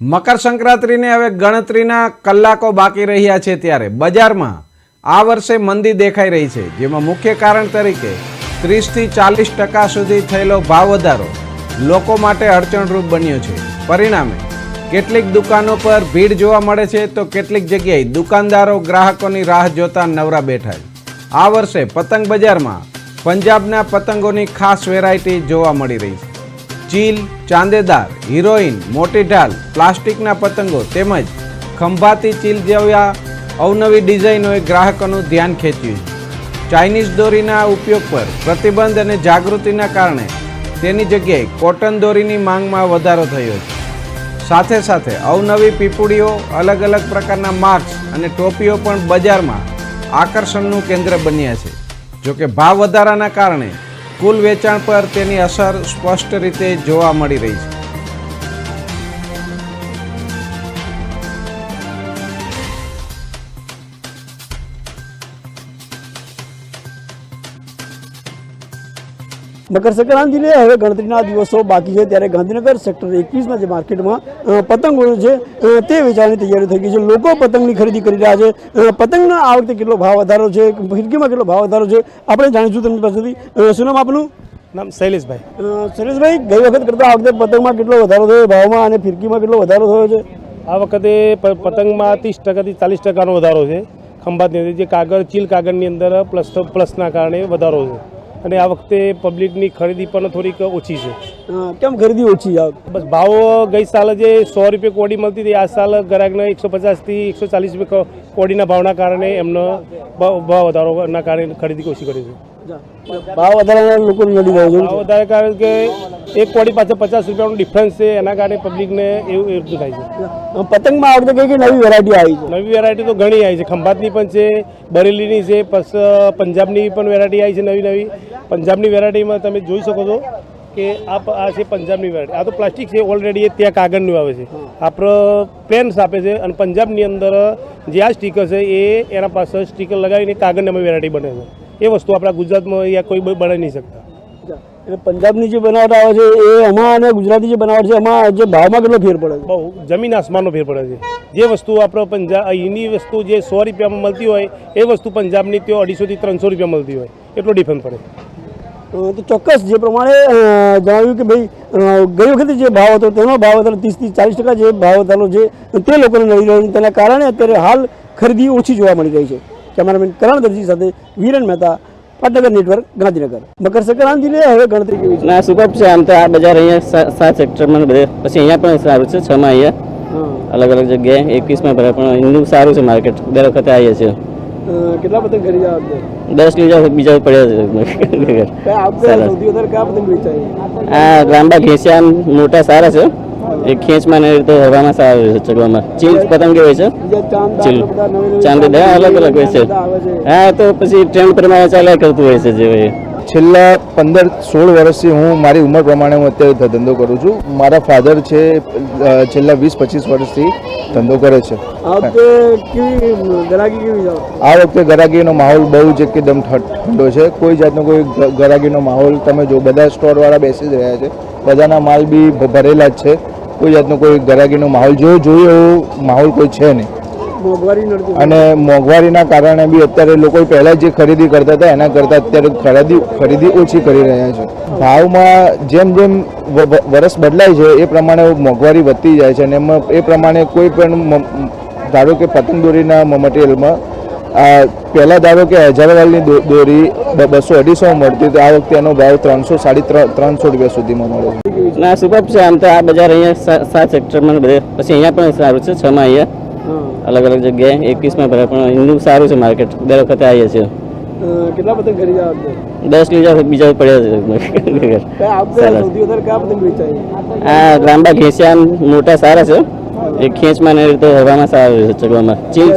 મકર સંક્રાંતિને હવે ગણતરીના કલાકો બાકી રહ્યા છે ત્યારે બજારમાં આ વર્ષે મંદી દેખાઈ રહી છે, જેમાં મુખ્ય કારણ તરીકે ત્રીસથી ચાલીસ ટકા સુધી થયેલો ભાવ વધારો લોકો માટે અડચણરૂપ બન્યો છે. પરિણામે કેટલીક દુકાનો પર ભીડ જોવા મળે છે તો કેટલીક જગ્યાએ દુકાનદારો ગ્રાહકોની રાહ જોતા નવરા બેઠા છે. આ વર્ષે પતંગ બજારમાં પંજાબના પતંગોની ખાસ વેરાયટી જોવા મળી રહી છે. ચીલ ચાંદેદાર, હિરોઈન, મોટી ઢાલ, પ્લાસ્ટિકના પતંગો તેમજ ખંભાતી ચીલ જેવા અવનવી ડિઝાઇનોએ ગ્રાહકોનું ધ્યાન ખેંચ્યું ચાઇનીઝ દોરીના ઉપયોગ પર પ્રતિબંધ અને જાગૃતિના કારણે તેની જગ્યાએ કોટન દોરીની માંગમાં વધારો થયો છે. સાથે સાથે અવનવી પીપુડીઓ અલગ અલગ પ્રકારના માસ્ક અને ટોપીઓ પણ બજારમાં આકર્ષણનું કેન્દ્ર બન્યા છે. જોકે ભાવ વધારાના કારણે કુલ વેચાણ પર તેની અસર સ્પષ્ટ રીતે જોવા મળી રહી છે. મકર સંક્રાંતિને હવે ગણતરીના દિવસો બાકી છે ત્યારે ગાંધીનગર સેક્ટર એકવીસના જે માર્કેટમાં અ, પતંગો છે તે વેચાણની તૈયારી થઈ ગઈ છે. લોકો પતંગની ખરીદી કરી રહ્યા છે. પતંગના આ વખતે કેટલો ભાવ વધારો છે ફિરકીમાં કેટલો ભાવ વધારો છે આપણે જાણીશું તેમની પાસેથી. શું નામ આપનું? નામ શૈલેષભાઈ. શૈલેષભાઈ ગઈ વખત કરતાં આ વખતે પતંગમાં કેટલો વધારો થયો ભાવમાં અને ફિરકીમાં કેટલો વધારો થયો છે? આ વખતે પતંગમાં ત્રીસ ટકાથી ચાલીસ ટકાનો વધારો છે. ખંભાતની અંદર જે કાગળ ચીલ કાગળની અંદર પ્લસ પ્લસના કારણે વધારો છે. અને આ વખતે પબ્લિકની ખરીદી પણ થોડીક ઓછી છે. કેમ ખરીદી ઓછી બસ ભાવ ગઈ સાલ જે સો રૂપિયા કોડી મળતી હતી આ સાલ ગ્રાહકને એકસો પચાસથી એકસો ચાલીસ રૂપિયા કોડીના ભાવના કારણે એમનો ભાવ વધારોના કારણે ખરીદી ઓછી કરી છે. ભાવ વધારાના લોકો નડી ભાવ વધારે કારણ કે એક કોડી પાસે પચાસ રૂપિયાનો ડિફરન્સ છે એના કારણે પબ્લિકને એવું એવું થાય છે. પતંગમાં આ વખતે કઈ કઈ નવી વેરાયટી આવી છે? નવી વેરાયટી તો ઘણી આવી છે. ખંભાતની પણ છે બરેલીની છે પંજાબની પણ વેરાયટી આવી છે નવી નવી. પંજાબની વેરાયટીમાં તમે જોઈ શકો છો કે આ આ છે પંજાબની વેરાયટી આ તો પ્લાસ્ટિક છે ઓલરેડી એ ત્યાં કાગળનું આવે છે. આપણો પેન્સ આપે છે અને પંજાબની અંદર જે આ સ્ટીકર છે એ એના પાસે સ્ટીકર લગાવીને કાગળની અમે વેરાયટી બને છે. એ વસ્તુ આપણા ગુજરાતમાં અહીંયા કોઈ બનાવી નહીં શકતા. એટલે પંજાબની જે બનાવટ આવે છે એ એમાં અને ગુજરાતી જે બનાવટ છે એમાં જે ભાવમાં કેટલો ફેર પડે છે? બહુ જમીન આસમાનનો ફેર પડે છે. જે વસ્તુ આપણો પંજાબ અહીંની વસ્તુ જે સો રૂપિયામાં મળતી હોય એ વસ્તુ પંજાબની તેઓ અઢીસોથી ત્રણસો રૂપિયા મળતી હોય. એટલો ડિફરન્સ પડે. તો ચોક્કસ જે પ્રમાણે જણાવ્યું કે ભાઈ ગઈ વખતે જે ભાવ હતો તેનો ભાવ વધારો ત્રીસથી ચાલીસ ટકા જે ભાવ હતો છે તે લોકોને મળી રહ્યો તેના કારણે અત્યારે હાલ ખરીદી ઓછી જોવા મળી રહી છે. કેમેરામેન કરણ દરજી સાથે વીરન મહેતા પાટનગર નેટવર્ક ગાંધીનગર. મકર સંક્રાંતિને હવે ગણતરી કેવી છે? ના સુપર છે આમ તો આ બજાર અહીંયા સાત સેક્ટરમાં બધે. પછી અહીંયા પણ સારું છે છમાં અહીંયા. અલગ અલગ જગ્યાએ એકવીસમાં ભરે પણ અહીંનું સારું છે માર્કેટ. દર વખતે આવીએ છીએ. કેટલા પતંગ ખરીદ્યા આ દસ લીધા બીજા પડ્યા છે. આ લાંબા ઘેંસિયા મોટા સારા છે. એ ખેંચમાં ને એ રીતે હવામાં સારા રહે છે ચગવામાં ચીલ પતંગ હોય છે. ચીલ. ચાંદી અલગ અલગ હોય છે. હા તો પછી ટ્રેન્ડ પ્રમાણે ચાલ્યા કરતું હોય છે જે હોય છેલ્લા પંદર સોળ વર્ષથી હું મારી ઉંમર પ્રમાણે હું અત્યારે ધંધો કરું છું. મારા ફાધર છે છેલ્લા વીસ પચીસ વર્ષથી ધંધો કરે છે. આ વખતે ગરાગીનો માહોલ બહુ જ એકદમ ઠંડો છે. કોઈ જાતનો કોઈ ગરાગીનો માહોલ તમે જો બધા સ્ટોરવાળા બેસી જ રહ્યા છે. બધાના માલ બી ભરેલા જ છે. કોઈ જાતનો કોઈ ગરાગીનો માહોલ જોયો એવો માહોલ કોઈ છે નહીં. અને મોંઘવારીના કારણે બી અત્યારે લોકો પહેલાં જે ખરીદી કરતા હતા એના કરતાં અત્યારે ખરીદી ખરીદી ઓછી કરી રહ્યા છે. ભાવમાં જેમ જેમ વરસ બદલાય છે એ પ્રમાણે મોંઘવારી વધતી જાય છે અને એમાં એ પ્રમાણે કોઈ પણ ધારો કે પતંગ દોરીના મટીરિયલમાં પહેલાં ધારો કે હજારવાલની દોરી બસો અઢીસો મળતી તો આ વખતે એનો ભાવ ત્રણસો સાડી ત્રણ ત્રણસો રૂપિયા સુધીમાં મળે છે. ના સુપર છે? આમ તો આ બજાર અહીંયા સાત સેક્ટરમાં બધે. પછી અહીંયા પણ સારું છે છમાં અહીંયા. અલગ અલગ જગ્યાએ એકવીસમાં ભરે પણ હિન્દુ સારું છે માર્કેટ. દર વખતે આવીએ છીએ. કેટલા પતંગ દસ લીધા બીજા પડ્યા છે. આ લાંબા ઘેંસિયા મોટા સારા છે. એ ખેંચમાં ને એ રીતે હવામાં સારા છે ચગવામાં